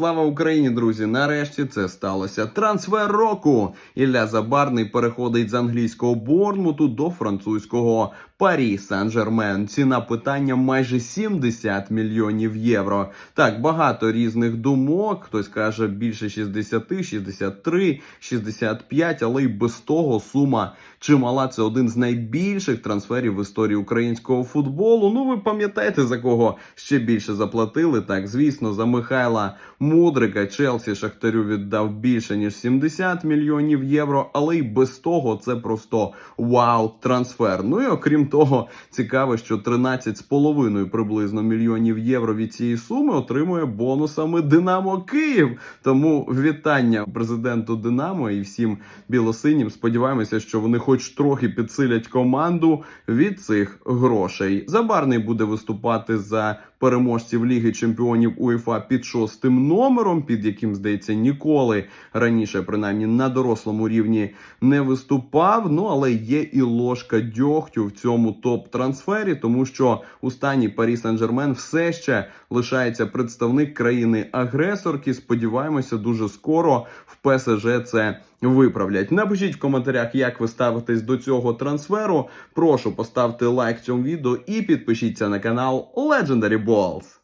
Слава Україні, друзі! Нарешті це сталося. Трансфер року. Ілля Забарний переходить з англійського Борнмуту до французького Парі Сан-Жермен. Ціна питання майже 70 мільйонів євро. Так, багато різних думок. Хтось каже більше 60, 63, 65, але й без того сума чимала. Це один з найбільших трансферів в історії українського футболу. Ну, ви пам'ятаєте, за кого ще більше заплатили? Так, звісно, за Михайла Мудрика Челсі Шахтарю віддав більше ніж 70 мільйонів євро, але й без того це просто вау трансфер. Ну і окрім того, цікаво, що 13,5 приблизно мільйонів євро від цієї суми отримує бонусами Динамо Київ. Тому вітання президенту Динамо і всім білосинім. Сподіваємося, що вони хоч трохи підсилять команду від цих грошей. Забарний буде виступати за переможців Ліги Чемпіонів УЄФА під шостим номером, під яким здається ніколи раніше, принаймні на дорослому рівні, не виступав. Ну але є і ложка дьогтю в цьому топ-трансфері, тому що у стані Парі Сен-Жермен все ще лишається представник країни-агресорки. Сподіваємося, дуже скоро в ПСЖ це виправлять. Напишіть в коментарях, як ви ставитесь до цього трансферу. Прошу поставте лайк цьому відео і підпишіться на канал Legendary Balls.